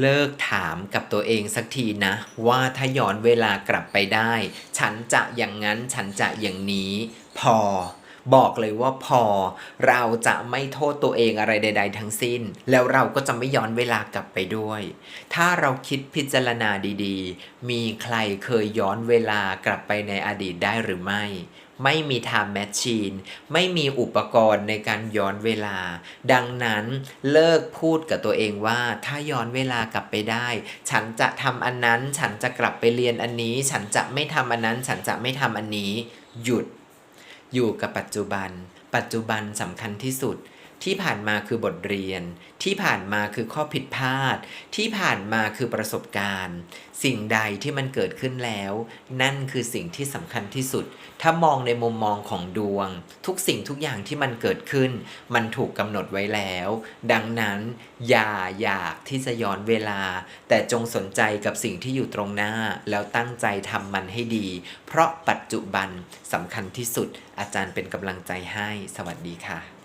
เลิกถามกับตัวเองสักทีนะ ว่าถ้าย้อนเวลากลับไปได้ ฉันจะอย่างนั้นฉันจะอย่างนี้ พอ บอกเลยว่าพอเราจะไม่โทษตัวเองอะไรใด ๆ ทั้งสิ้น แล้วเราก็จะไม่ย้อนเวลากลับไปด้วย ถ้าเราคิดพิจารณาดีๆ มีใครเคยย้อนเวลากลับไปในอดีตได้หรือไม่ไม่มีไทม์แมชชีนไม่มีอุปกรณ์ในการย้อนเวลา ดังนั้นเลิกพูดกับตัวเองว่าถ้าย้อนเวลากลับไปได้ ฉันจะทำอันนั้น ฉันจะกลับไปเรียนอันนี้ ฉันจะไม่ทำอันนั้น ฉันจะไม่ทำอันนี้ หยุด อยู่กับปัจจุบัน ปัจจุบันสำคัญที่สุด ที่ผ่านมาคือบทเรียน ที่ผ่านมาคือข้อผิดพลาด ที่ผ่านมาคือประสบการณ์ สิ่งใดที่มันเกิดขึ้นแล้ว นั่นคือสิ่งที่สำคัญที่สุด ถ้ามองในมุมมองของดวง ทุกสิ่งทุกอย่างที่มันเกิดขึ้น มันถูกกำหนดไว้แล้ว ดังนั้นอย่าอยากที่จะย้อนเวลา แต่จงสนใจกับสิ่งที่อยู่ตรงหน้า แล้วตั้งใจทำมันให้ดี เพราะปัจจุบันสำคัญที่สุด อาจารย์เป็นกำลังใจให้ สวัสดีค่ะ